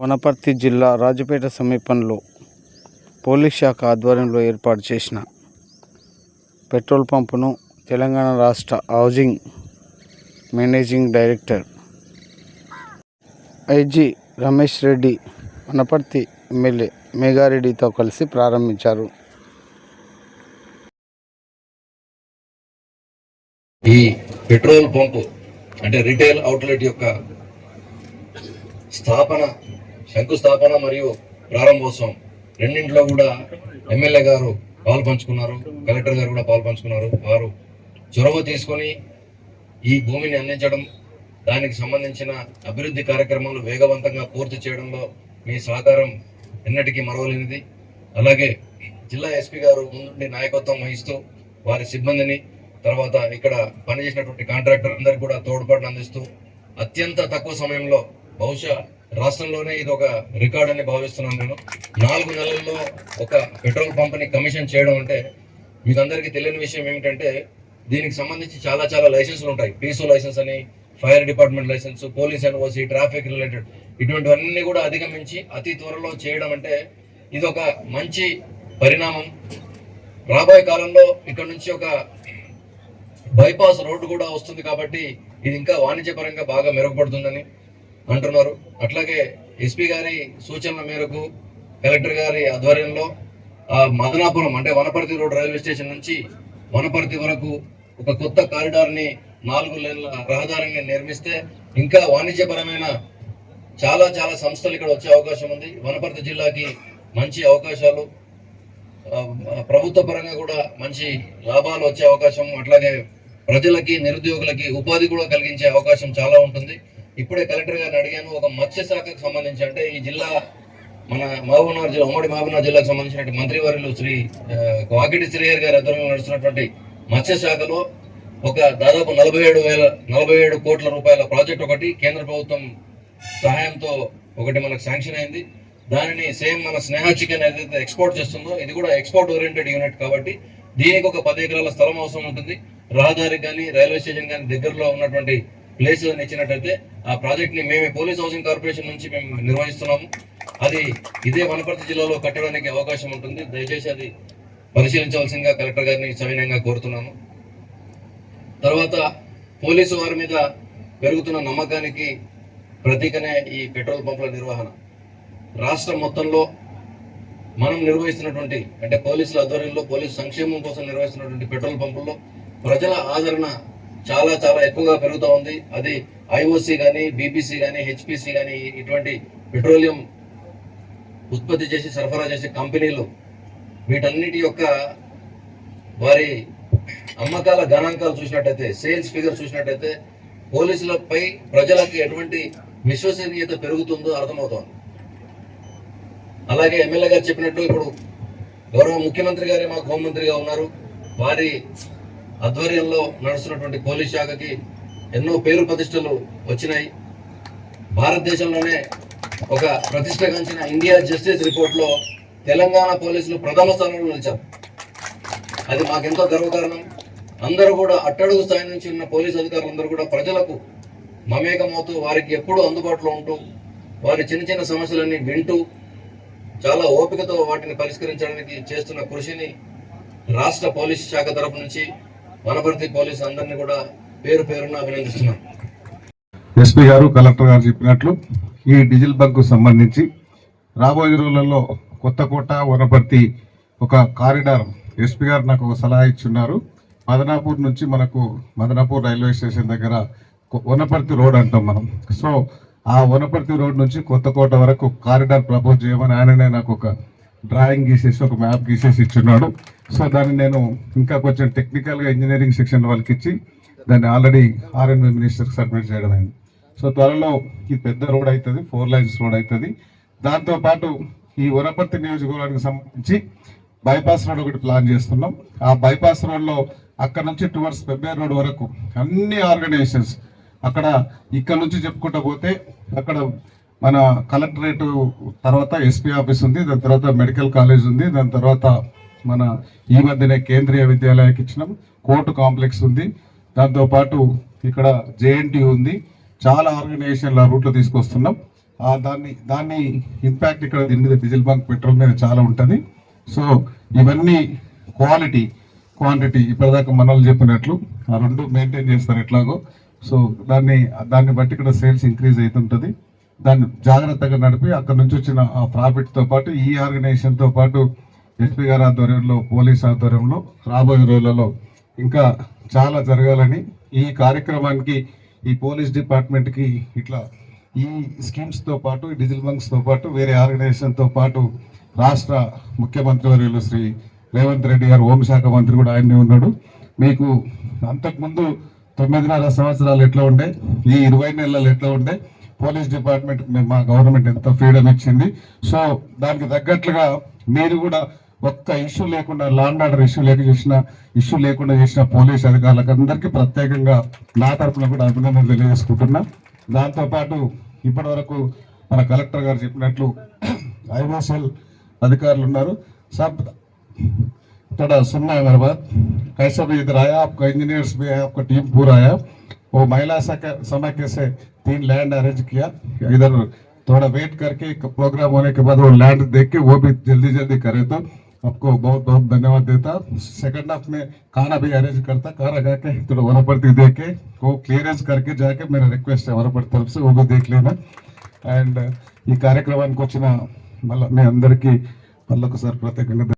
వనపర్తి జిల్లా రాజపేట సమీపంలో పోలీస్ శాఖ ఆధ్వర్యంలో ఏర్పాటు చేసిన పెట్రోల్ పంపును తెలంగాణ రాష్ట్ర housing managing director IG Ramesh Reddy Wanaparthy MLA మేఘారెడ్డితో కలిసి ప్రారంభించారు. ఈ పెట్రోల్ పంపు అంటే రిటైల్ అవుట్లెట్ యొక్క స్థాపన శంకుస్థాపన మరియు ప్రారంభోత్సవం. రెండింటిలో కూడా ఎమ్మెల్యే గారు పాలు పంచుకున్నారు. కలెక్టర్ గారు కూడా పాలు పంచుకున్నారు. వారు చొరవ తీసుకొని ఈ భూమిని అందించడం దానికి సంబంధించిన అభివృద్ధి కార్యక్రమాలు వేగవంతంగా పూర్తి చేయడంలో మీ సహకారం ఎన్నటికీ మరవలేనిది. అలాగే జిల్లా ఎస్పీ గారు ముందుండి నాయకత్వం వహిస్తూ వారి సిబ్బందిని తర్వాత ఇక్కడ పనిచేసినటువంటి కాంట్రాక్టర్ అందరికి కూడా తోడ్పాటును అందిస్తూ అత్యంత తక్కువ సమయంలో బహుశా రాష్ట్రంలోనే ఇది ఒక రికార్డ్ అని భావిస్తున్నాను నేను. నాలుగు నెలల్లో ఒక పెట్రోల్ పంప్ని కమిషన్ చేయడం అంటే మీకు అందరికీ తెలియని విషయం ఏమిటంటే దీనికి సంబంధించి చాలా చాలా లైసెన్సులు ఉంటాయి. పీసో లైసెన్స్ అని fire department licence police NOC traffic related ఇటువంటివన్నీ కూడా అధిగమించి అతి త్వరలో చేయడం అంటే ఇది ఒక మంచి పరిణామం. రాబోయే కాలంలో ఇక్కడ నుంచి ఒక బైపాస్ రోడ్డు కూడా వస్తుంది కాబట్టి ఇది ఇంకా వాణిజ్యపరంగా బాగా మెరుగుపడుతుందని అంటున్నారు. అట్లాగే ఎస్పీ గారి సూచనల మేరకు కలెక్టర్ గారి ఆధ్వర్యంలో ఆ మదనాపురం అంటే వనపర్తి రోడ్ రైల్వే స్టేషన్ నుంచి వనపర్తి వరకు ఒక కొత్త కారిడార్ని నాలుగు లేన్ల రహదారిని నిర్మిస్తే ఇంకా వాణిజ్యపరమైన చాలా చాలా సంస్థలు ఇక్కడ వచ్చే అవకాశం ఉంది. వనపర్తి జిల్లాకి మంచి అవకాశాలు ప్రభుత్వ పరంగా కూడా మంచి లాభాలు వచ్చే అవకాశం అట్లాగే ప్రజలకి నిరుద్యోగులకి ఉపాధి కూడా కలిగించే అవకాశం చాలా ఉంటుంది. ఇప్పుడే కలెక్టర్ గారిని అడిగాను ఒక మత్స్య శాఖకు సంబంధించి అంటే ఈ జిల్లా మన మహబూబ్నగర్ జిల్లా ఉమ్మడి మహబూబ్నగర్ జిల్లాకు సంబంధించిన మంత్రివర్యులు శ్రీ వాకిటి శ్రీయర్ గారి ఆధ్వర్యంలో నడుస్తున్నటువంటి మత్స్య శాఖలో ఒక దాదాపు నలభై ఏడు వేల నలభై ఏడు కోట్ల రూపాయల ప్రాజెక్ట్ ఒకటి కేంద్ర ప్రభుత్వం సహాయంతో ఒకటి మనకు శాంక్షన్ అయింది. దానిని సేమ్ మన స్నేహ చికెన్ ఏదైతే ఎక్స్పోర్ట్ చేస్తుందో ఇది కూడా ఎక్స్పోర్ట్ ఓరియంటెడ్ యూనిట్ కాబట్టి దీనికి ఒక పది ఎకరాల స్థలం అవసరం ఉంటుంది. రహదారికి కానీ రైల్వే స్టేషన్ కానీ దగ్గరలో ఉన్నటువంటి ప్లేస్ ఇచ్చినట్టయితే ఆ ప్రాజెక్ట్ని మేము పోలీస్ హౌసింగ్ కార్పొరేషన్ నుంచి మేము నిర్వహిస్తున్నాము. అది ఇదే వనపర్తి జిల్లాలో కట్టడానికి అవకాశం ఉంటుంది. దయచేసి అది పరిశీలించవలసిందిగా కలెక్టర్ గారిని సవినయంగా కోరుతున్నాను తర్వాత పోలీసు వారి మీద పెరుగుతున్న నమ్మకానికి ప్రతీకనే ఈ పెట్రోల్ పంపుల నిర్వహణ. రాష్ట్రం మొత్తంలో మనం నిర్వహిస్తున్నటువంటి అంటే పోలీసుల ఆధ్వర్యంలో పోలీసు సంక్షేమం కోసం నిర్వహిస్తున్నటువంటి పెట్రోల్ పంపుల్లో ప్రజల ఆదరణ చాలా చాలా ఎక్కువగా పెరుగుతూ ఉంది. అది ఐఓసి కానీ బీపీసీ కానీ హెచ్పిసి కానీ ఇటువంటి పెట్రోలియం ఉత్పత్తి చేసి సరఫరా చేసే కంపెనీలు వీటన్నిటి యొక్క వారి అమ్మకాల గణాంకాలు చూసినట్టయితే సేల్స్ ఫిగర్ చూసినట్టయితే పోలీసులపై ప్రజలకు ఎటువంటి విశ్వసనీయత పెరుగుతుందో అర్థమవుతోంది. అలాగే ఎమ్మెల్యే గారు చెప్పినట్టు ఇప్పుడు గౌరవ ముఖ్యమంత్రి గారే మాకు హోంమంత్రిగా ఉన్నారు. వారి ఆధ్వర్యంలో నడుస్తున్నటువంటి పోలీస్ శాఖకి ఎన్నో పేరు ప్రతిష్టలు వచ్చినాయి. భారతదేశంలోనే ఒక ప్రతిష్టగాంచిన ఇండియా జస్టిస్ రిపోర్ట్లో తెలంగాణ పోలీసులు ప్రథమ స్థానంలో నిలిచారు. అది మాకెంతో గర్వకారణం. అందరూ కూడా అట్టడుగు స్థాయి నుంచి ఉన్న పోలీస్ అధికారులందరూ కూడా ప్రజలకు మమేకమవుతూ వారికి ఎప్పుడూ అందుబాటులో ఉంటూ వారి చిన్న చిన్న సమస్యలన్నీ వింటూ చాలా ఓపికతో వాటిని పరిష్కరించడానికి చేస్తున్న కృషిని రాష్ట్ర పోలీస్ శాఖ తరపు నుంచి వనపర్తి పోలీసు అందరినీ కూడా పేరు పేరున అభినందిస్తున్నాం. ఎస్పీ గారు కలెక్టర్ గారు చెప్పినట్లు ఈ డీజిల్ బంక్ సంబంధించి రాబోయే రోజులలో కొత్తకోట వనపర్తి ఒక కారిడార్. ఎస్పీ గారు నాకు ఒక సలహా ఇచ్చున్నారు. మదనాపూర్ నుంచి మనకు మదనాపూర్ రైల్వే స్టేషన్ దగ్గర వనపర్తి రోడ్ అంటాం మనం. సో ఆ వనపర్తి రోడ్ నుంచి కొత్తకోట వరకు కారిడార్ ప్రపోజ్ చేయమని ఆయననే నాకు ఒక డ్రాయింగ్ గీసేసి ఒక మ్యాప్ గీసేసి ఇచ్చున్నాడు. సో దాన్ని నేను ఇంకా కొంచెం టెక్నికల్గా ఇంజనీరింగ్ సెక్షన్ వాళ్ళకి ఇచ్చి దాన్ని ఆల్రెడీ ఆర్ఎన్బి మినిస్టర్కి సబ్మిట్ చేయడం అయింది. సో త్వరలో ఈ పెద్ద రోడ్ అవుతుంది ఫోర్ లైన్స్ రోడ్ అవుతుంది దాంతో పాటు ఈ వనపర్తి నియోజకవర్గానికి సంబంధించి బైపాస్ రోడ్ ఒకటి ప్లాన్ చేస్తున్నాం. ఆ బైపాస్ రోడ్లో అక్కడ నుంచి టువర్డ్స్ పెబ్బేర్ రోడ్ వరకు అన్ని ఆర్గనైజేషన్స్ అక్కడ ఇక్కడ నుంచి చెప్పుకుంటూ పోతే అక్కడ మన కలెక్టరేట్ తర్వాత ఎస్పీ ఆఫీస్ ఉంది దాని తర్వాత మెడికల్ కాలేజ్ ఉంది దాని తర్వాత మన ఈ మధ్యనే కేంద్రీయ విద్యాలయానికి ఇచ్చినాం. కోర్టు కాంప్లెక్స్ ఉంది. దాంతో పాటు ఇక్కడ జేఎన్టీ ఉంది. చాలా ఆర్గనైజేషన్ల రూట్లో తీసుకొస్తున్నాం. ఆ దాన్ని దాన్ని ఇంపాక్ట్ ఇక్కడ దీని మీద డీజిల్ బంక్ పెట్రోల్ మీద చాలా ఉంటుంది. సో ఇవన్నీ క్వాలిటీ క్వాంటిటీ ఇప్పటిదాకా మనల్ని చెప్పినట్లు ఆ రెండు మెయింటైన్ చేస్తారు ఎట్లాగో. సో దాన్ని దాన్ని బట్టి ఇక్కడ సేల్స్ ఇంక్రీజ్ అవుతుంటుంది దాన్ని జాగ్రత్తగా నడిపి అక్కడ నుంచి వచ్చిన ఆ ప్రాఫిట్తో పాటు ఈ ఆర్గనైజేషన్తో పాటు ఎస్పీ గారి ఆధ్వర్యంలో పోలీస్ ఆధ్వర్యంలో రాబోయే రోజులలో ఇంకా చాలా జరగాలని ఈ కార్యక్రమానికి ఈ పోలీస్ డిపార్ట్మెంట్కి ఇట్లా ఈ స్కీమ్స్తో పాటు డిజిల్ బంక్స్తో పాటు వేరే ఆర్గనైజేషన్తో పాటు రాష్ట్ర ముఖ్యమంత్రి వర్యులు శ్రీ రేవంత్ రెడ్డి గారు హోంశాఖ మంత్రి కూడా ఆయనే ఉన్నాడు. మీకు అంతకుముందు తొమ్మిదిన్నర సంవత్సరాలు ఎట్లా ఉండే? ఈ ఇరవై నెలలు ఎట్లా ఉండే? పోలీస్ డిపార్ట్మెంట్ మా గవర్నమెంట్ ఎంత ఫ్రీడమ్ ఇచ్చింది సో దానికి తగ్గట్లుగా మీరు కూడా ఒక్క ఇష్యూ లేకుండా లాండ్ ఆర్డర్ ఇష్యూ లేక చేసిన ఇష్యూ లేకుండా చేసిన పోలీస్ అధికారులకు అందరికీ ప్రత్యేకంగా నా తరఫున కూడా అభినందనలు తెలియజేసుకుంటున్నా దాంతోపాటు ఇప్పటి వరకు మన కలెక్టర్ గారు చెప్పినట్లు ఐఓసెల్ అధికారులు ఉన్నారు సబ్ थोड़ा सुनना है मेरे बात कैसा भी इधर आया आपका इंजीनियर्स भी है आपका टीम पूरा आया वो महिला सक- समाख्य से तीन लैंड अरेंज किया इधर थोड़ा वेट करके प्रोग्राम होने के बाद वो लैंड देख के वो भी जल्दी जल्दी करे तो आपको बहुत बहुत धन्यवाद देता सेकंड हाफ में खाना भी अरेंज करता खाना खा के थोड़ा वनपड़ती देख के वो क्लियरेंस करके जाके मेरा रिक्वेस्ट है वनपड़ती तरफ से वो भी देख लेना అండ్ ఈ కార్యక్రమానికి వచ్చిన మళ్ళీ మీ అందరికీ మళ్ళొకసారి ప్రత్యేకంగా